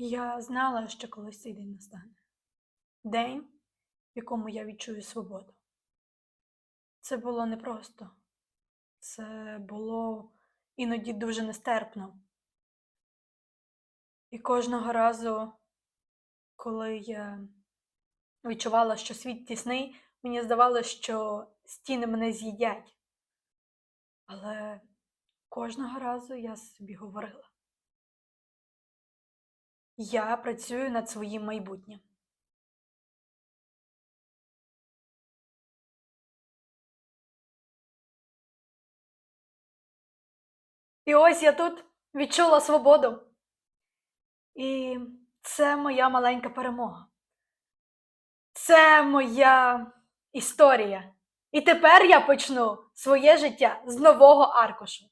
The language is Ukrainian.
Я знала, що колись цей день настане. День, в якому я відчую свободу. Це було непросто. Це було іноді дуже нестерпно. І кожного разу, коли я відчувала, що світ тісний, мені здавалося, що стіни мене з'їдять. Але кожного разу я собі говорила. Я працюю над своїм майбутнім. І ось я тут відчула свободу. І це моя маленька перемога. Це моя історія. І тепер я почну своє життя з нового аркушу.